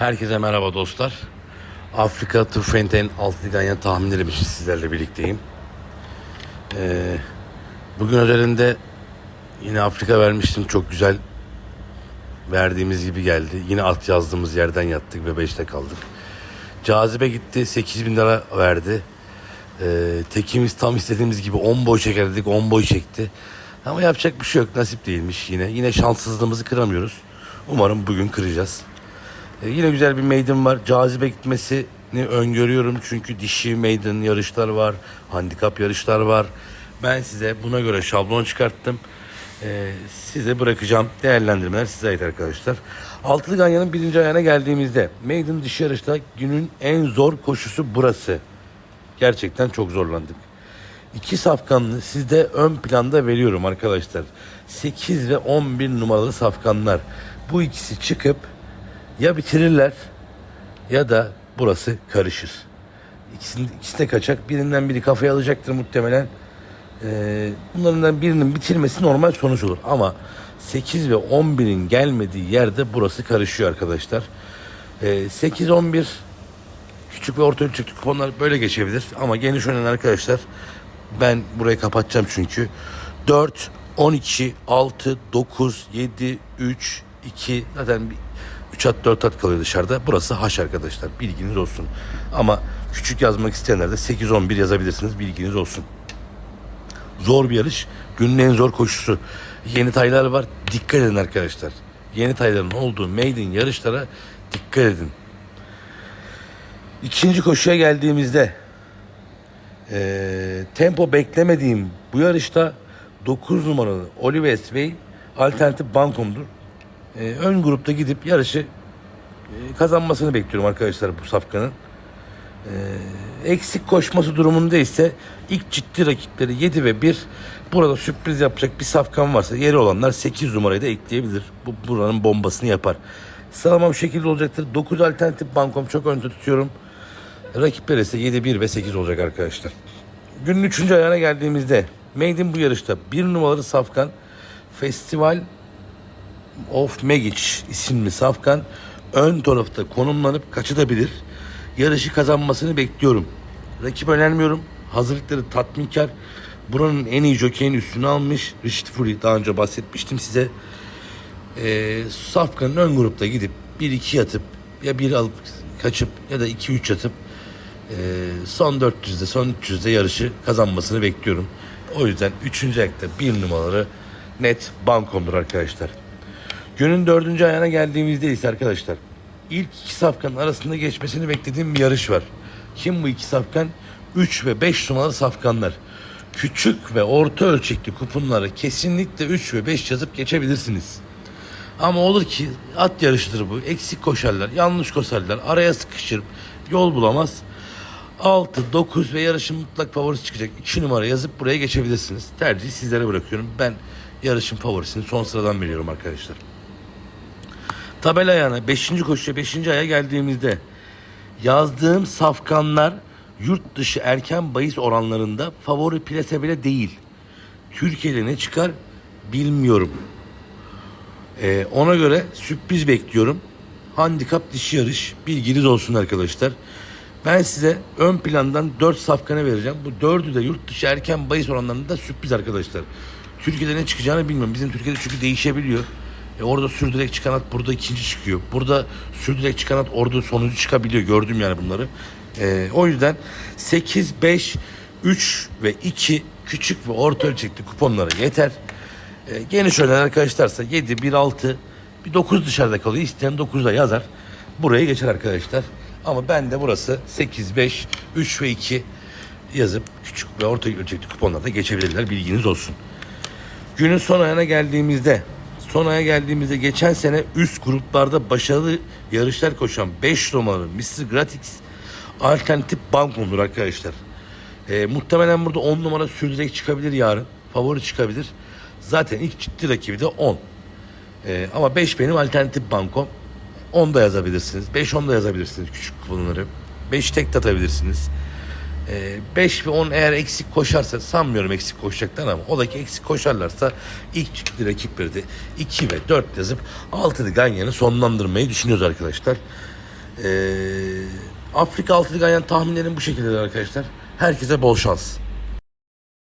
Herkese merhaba dostlar. Afrika Tırfenten altı ganyan tahminleri için sizlerle birlikteyim. Ee, bugün özelinde yine Afrika vermiştim. Çok güzel verdiğimiz gibi geldi. Yine at yazdığımız yerden yattık ve 5'te kaldık. Cazibe gitti 8 bin lira verdi. Ee, tekimiz tam istediğimiz gibi 10 boy çeker dedik 10 boy çekti. Ama yapacak bir şey yok nasip değilmiş yine. Yine şanssızlığımızı kıramıyoruz. Umarım bugün kıracağız. Ee, yine güzel bir maiden var. Cazibe gitmesini öngörüyorum. Çünkü dişi maiden yarışlar var. Handikap yarışlar var. Ben size buna göre şablon çıkarttım. Ee, size bırakacağım. Değerlendirmeler size ait arkadaşlar. Altılı Ganyan'ın birinci ayağına geldiğimizde maiden dişi yarışta günün en zor koşusu burası. Gerçekten çok zorlandık. İki safkanlı sizde ön planda veriyorum arkadaşlar. 8 ve 11 numaralı safkanlar. Bu ikisi çıkıp ya bitirirler ya da burası karışır. İkisinin, ikisi de kaçak. Birinden biri kafaya alacaktır muhtemelen. Ee, bunlardan birinin bitirmesi normal sonuç olur. Ama 8 ve 11'in gelmediği yerde burası karışıyor arkadaşlar. Ee, 8-11 küçük ve orta ölçekli kuponlar böyle geçebilir. Ama geniş oynayan arkadaşlar ben burayı kapatacağım çünkü. 4, 12, 6, 9, 7, 3, 2 zaten bir 3 at 4 at kalıyor dışarıda. Burası haş arkadaşlar. Bilginiz olsun. Ama küçük yazmak isteyenler de 8, 11 yazabilirsiniz. Bilginiz olsun. Zor bir yarış. Günün en zor koşusu. Yeni taylar var. Dikkat edin arkadaşlar. Yeni tayların olduğu maiden yarışlara dikkat edin. İkinci koşuya geldiğimizde eee, tempo beklemediğim bu yarışta 9 numaralı Oliver Way alternatif bankomdur. Eee, ön grupta gidip yarışı eee, kazanmasını bekliyorum arkadaşlar bu safkanın. Eee, eksik koşması durumunda ise ilk ciddi rakipleri 7 ve 1 burada sürpriz yapacak bir safkan varsa yeri olanlar 8 numarayı da ekleyebilir. Bu buranın bombasını yapar. Sıralama bu şekilde olacaktır. 9 alternatif bankom çok önde tutuyorum. Rakipler ise 7, 1 ve 8 olacak arkadaşlar. Günün 3. ayağına geldiğimizde Maiden bu yarışta bir numaralı safkan Festival of Megic isimli safkan ön tarafta konumlanıp kaçırabilir. Yarışı kazanmasını bekliyorum. Rakip önermiyorum. Hazırlıkları tatminkar. Buranın en iyi jokeyin üstüne almış. Richard Fury daha önce bahsetmiştim size. Ee, Safkan'ın ön grupta gidip 1-2 atıp ya 1 alıp kaçıp ya da 2-3 atıp e, son 400'de son 300'de yarışı kazanmasını bekliyorum. O yüzden 3. ayakta 1 numaraları net bankomdur arkadaşlar. Günün dördüncü ayağına geldiğimizde ise arkadaşlar ilk iki safkanın arasında geçmesini beklediğim bir yarış var. Kim bu iki safkan? 3 ve 5 numaralı safkanlar. Küçük ve orta ölçekli kuponlara kesinlikle 3 ve 5 yazıp geçebilirsiniz. Ama olur ki at yarışıdır bu. Eksik koşarlar, yanlış koşarlar, araya sıkışır, yol bulamaz. 6, 9 ve yarışın mutlak favorisi çıkacak. 2 numara yazıp buraya geçebilirsiniz. Tercihi sizlere bırakıyorum. Ben yarışın favorisini son sıradan veriyorum arkadaşlar. Tabela ayağına 5. koşuya 5. aya geldiğimizde yazdığım safkanlar yurt dışı erken bahis oranlarında favori plase bile değil. Türkiye'de ne çıkar bilmiyorum. Ee, ona göre sürpriz bekliyorum. Handikap dişi yarış. Bilginiz olsun arkadaşlar. Ben size ön plandan 4 safkanı vereceğim. Bu 4'ü de yurt dışı erken bahis oranlarında sürpriz arkadaşlar. Türkiye'de ne çıkacağını bilmiyorum. Bizim Türkiye'de çünkü değişebiliyor. E orada sürdürek çıkan at burada ikinci çıkıyor. Burada sürdürek çıkan at orada sonuncu çıkabiliyor. Gördüm yani bunları. E, o yüzden 8, 5, 3 ve 2 küçük ve orta ölçekli kuponlara yeter. E, geniş oynayan arkadaşlarsa 7, 1, 6, bir 9 dışarıda kalıyor. İsteyen 9'da yazar. Buraya geçer arkadaşlar. Ama ben de burası 8, 5, 3 ve 2 yazıp küçük ve orta ölçekli kuponlarda geçebilirler. Bilginiz olsun. Günün son ayına geldiğimizde son aya geldiğimizde geçen sene üst gruplarda başarılı yarışlar koşan 5 numaralı Mr. Gratix alternatif bankomdur arkadaşlar. Ee, muhtemelen burada 10 numara sürdürek çıkabilir yarın. Favori çıkabilir. Zaten ilk ciddi rakibi de 10. Ee, ama 5 benim alternatif bankom. 10 da yazabilirsiniz. 5 10 da yazabilirsiniz küçük kuponları. 5 tek de atabilirsiniz. 5 ve 10 eğer eksik koşarsa sanmıyorum eksik koşacaklar ama o da ki eksik koşarlarsa ilk çıktı rakipleri de 2 ve 4 yazıp 6'lı Ganyan'ı sonlandırmayı düşünüyoruz arkadaşlar. Ee, Afrika altılı ganyan tahminlerim bu şekilde arkadaşlar. Herkese bol şans.